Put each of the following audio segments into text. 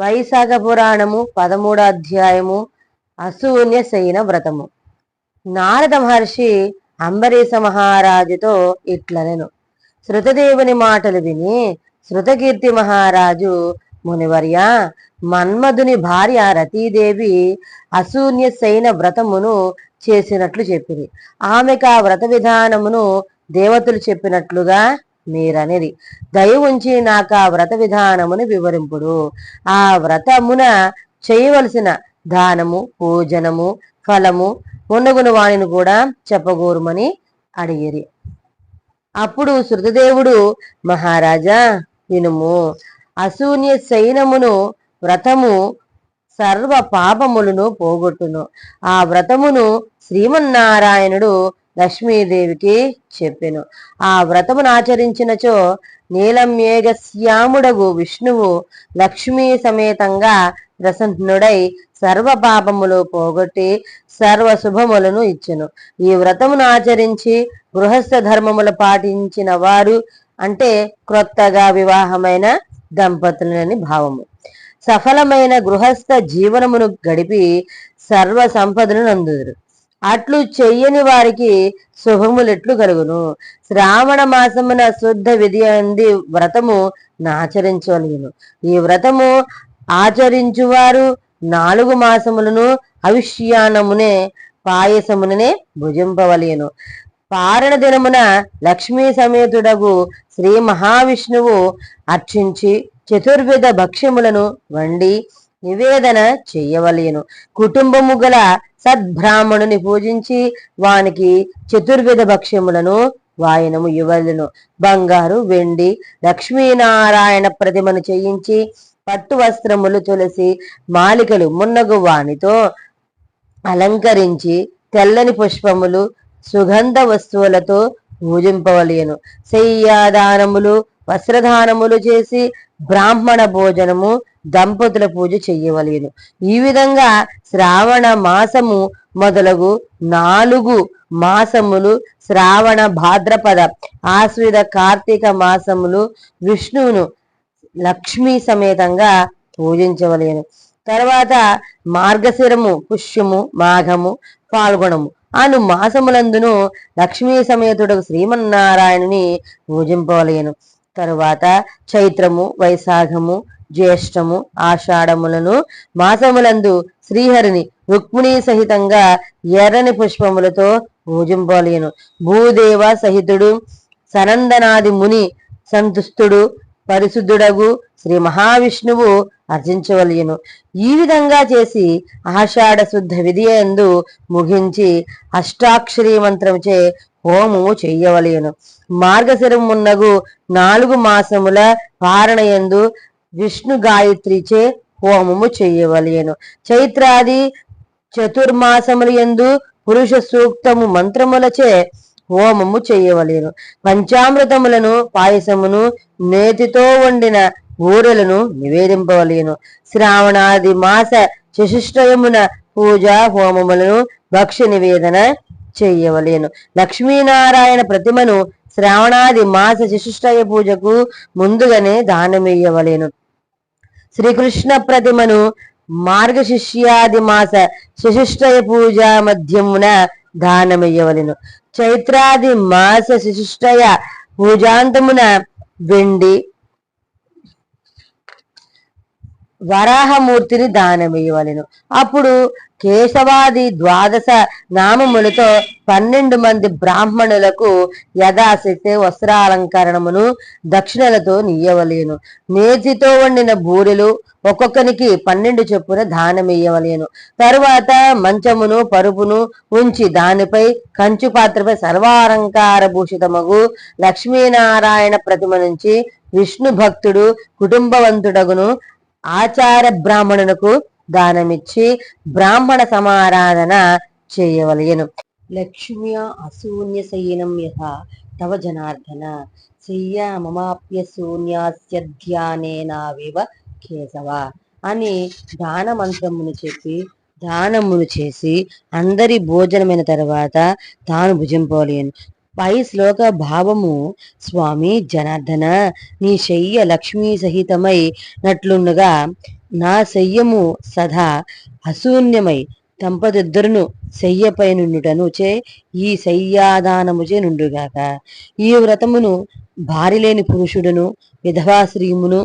వైశాఖ పురాణము పదమూడో అధ్యాయము అశూన్య శయన వ్రతము. నారద మహర్షి అంబరీష మహారాజుతో ఇట్లనెను. శృతదేవుని మాటలు విని శృతకీర్తి మహారాజు మునివర్య మన్మధుని భార్య రతీదేవి అశూన్య శయన వ్రతమును చేసినట్లు చెప్పింది ఆమెకు ఆ వ్రత విధానమును దేవతలు చెప్పినట్లుగా మీరనేది. దయ ఉంచి నాకు ఆ వ్రత విధానమును వివరింపుడు. ఆ వ్రతమున చేయవలసిన దానము పూజనము ఫలము మున్నగును వాణిని కూడా చెప్పగోరుమని అడిగిరి. అప్పుడు శృతదేవుడు మహారాజా వినుము. అశూన్య శయనమును వ్రతము సర్వ పాపములను పోగొట్టును. ఆ వ్రతమును శ్రీమన్నారాయణుడు లక్ష్మీదేవికి చెప్పెను. ఆ వ్రతమును ఆచరించినచో నీలమేఘశ్యాముడగు విష్ణువు లక్ష్మీ సమేతంగా ప్రసన్నుడై సర్వ పాపములు పోగొట్టి సర్వ శుభములను ఇచ్చెను. ఈ వ్రతమును ఆచరించి గృహస్థ ధర్మములు పాటించిన వారు అంటే క్రొత్తగా వివాహమైన దంపతులని భావము. సఫలమైన గృహస్థ జీవనమును గడిపి సర్వ సంపదను నందుదురు. అట్లు చెయ్యని వారికి శుభములెట్లు కలుగును. శ్రావణ మాసమున శుద్ధ విధి అంది వ్రతము నాచరించవలెను. ఈ వ్రతము ఆచరించువారు నాలుగు మాసములను అవిష్యానమునే పాయసముననే భుజింపవలేను. పారణ దినమున లక్ష్మీ సమేతుడగు శ్రీ మహావిష్ణువు అర్చించి చతుర్విధ భక్ష్యములను వండి నివేదన చేయవలయను కుటుంబము గల సద్బ్రాహ్మణుని పూజించి వానికి చతుర్విధ భక్ష్యములను వాయనము ఇవ్వలను. బంగారు వెండి లక్ష్మీనారాయణ ప్రతిమను చేయించి పట్టు వస్త్రములు తులసి మాలికలు మున్నగు వానితో అలంకరించి తెల్లని పుష్పములు సుగంధ వస్తువులతో పూజింపవలయను శయ్యాదానములు వస్త్రదానములు చేసి బ్రాహ్మణ భోజనము దంపతుల పూజ చెయ్యవలేను ఈ విధంగా శ్రావణ మాసము మొదలగు నాలుగు మాసములు శ్రావణ భాద్రపద ఆశ్రిత కార్తీక మాసములు విష్ణువును లక్ష్మీ సమేతంగా పూజించవలేను తర్వాత మార్గశిరము పుష్యము మాఘము పాల్గొనము అను మాసములందును లక్ష్మీ సమేతుడు శ్రీమన్నారాయణుని పూజింపవలేను తరువాత చైత్రము వైశాఖము జ్యేష్టము ఆషాఢములను మాసములందు శ్రీహరిని రుక్మిణీ సహితంగా ఎర్రని పుష్పములతో పూజింపలేను భూదేవ సహితుడు సనందనాది ముని సంతుష్టుడు పరిశుద్ధుడగు శ్రీ మహావిష్ణువు అర్జించవలయను ఈ విధంగా చేసి ఆషాఢ శుద్ధ విధి ఎందు ముగించి అష్టాక్షరీ మంత్రముచే హోమము చెయ్యవలయను మార్గశిరమున్నగు నాలుగు మాసముల పారణ ఎందు విష్ణు గాయత్రిచే హోమము చేయవలయను చైత్రాది చతుర్మాసముల ఎందు పురుష సూక్తము మంత్రములచే హోమము చేయవలేను. పంచామృతములను పాయసమును నేతితో వండిన ఊరలను నివేదింపవలేను. శ్రావణాది మాస చశిష్టయమున పూజ హోమములను భక్ష్య నివేదన చేయవలేను. లక్ష్మీనారాయణ ప్రతిమను శ్రావణాది మాస శిశిష్టయ పూజకు ముందుగానే దానమియ్యవలేను శ్రీకృష్ణ ప్రతిమను మార్గశిష్యాది మాస శిశిష్టయ పూజ మధ్యమున దానమియ్యవలెను చైత్రాది మాస శిశిష్టయ పూజాంతమున వెండి వరాహమూర్తిని దానమియ్యవలెను అప్పుడు కేశవాది ద్వాదశ నామములతో పన్నెండు మంది బ్రాహ్మణులకు యథాశక్తి వస్త్రాలంకరణమును దక్షిణలతో నీయవలేను. నేతితో వండిన బూరెలు ఒక్కొక్కనికి పన్నెండు చొప్పున దానమియ్యవలేను. తరువాత మంచమును పరుపును ఉంచి దానిపై కంచు పాత్రపై సర్వాలంకార భూషితమగు లక్ష్మీనారాయణ ప్రతిమ నుంచి విష్ణు భక్తుడు కుటుంబవంతుడగును ఆచార బ్రాహ్మణునకు దానమిచ్చి బ్రాహ్మణ సమారాధన చేయవలయను లక్ష్మ్య అశూన్య శయనం యథ తవ జనార్దన. శయ్య మమాప్య శూన్యాస్య ధ్యానేనావివ కేశవ అని దాన మంత్రమును చెప్పి దానమును చేసి అందరి భోజనమైన తర్వాత తాను భుజింపలేను పై శ్లోక భావము స్వామి జనార్దన నీ శయ్య లక్ష్మీ సహితమై నట్లుండగా నా శయ్యము సదా అశూన్యమై దంపతిద్దరును శయ్యపై నుండుటను చే ఈ శయ్యాదానముచే నుండుగాక. ఈ వ్రతమును భార్య లేని పురుషుడును విధవా స్త్రీమును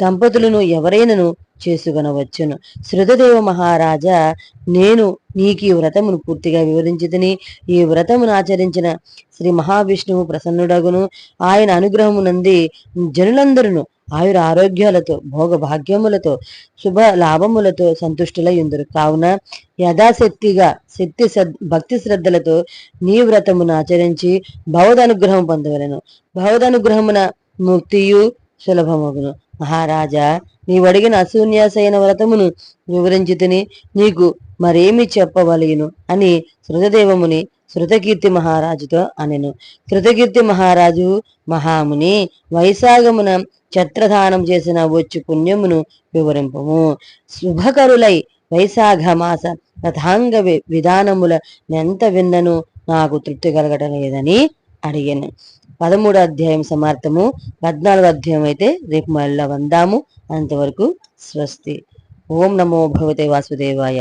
దంపతులను ఎవరైనను చేసుకొనవచ్చును. శృతదేవ మహారాజా నేను నీకు ఈ వ్రతమును పూర్తిగా వివరించుదని ఈ వ్రతమును ఆచరించిన శ్రీ మహావిష్ణువు ప్రసన్నుడగును. ఆయన అనుగ్రహమునంది జనులందరూ ఆయుర ఆరోగ్యాలతో భోగ భాగ్యములతో శుభ లాభములతో సంతుష్టులై ఉందరు. కావున యథాశక్తిగా శక్తి భక్తి శ్రద్ధలతో నీ వ్రతమును ఆచరించి అనుగ్రహం పొందవలను. భవదనుగ్రహమున ముక్తియు సులభమగును. మహారాజా నీవడిగిన అశూన్యాసైన వ్రతమును వివరించి నీకు మరేమి చెప్పవలయును అని శృతదేవముని శృతకీర్తి మహారాజుతో అనెను. శృతకీర్తి మహారాజు మహాముని వైశాగమున ఛత్రదానం చేసిన వచ్చు పుణ్యమును వివరింపము. శుభకరులై వైశాఖ మాస రథాంగ విధానముల నెంత విన్నను నాకు తృప్తి కలగటం లేదని అడిగాను. పదమూడో అధ్యాయం సమార్థము పద్నాలుగో అధ్యాయం అయితే రేపు మళ్ళీ వందాము. అంతవరకు స్వస్తి. ఓం నమో భగవతే వాసుదేవాయ.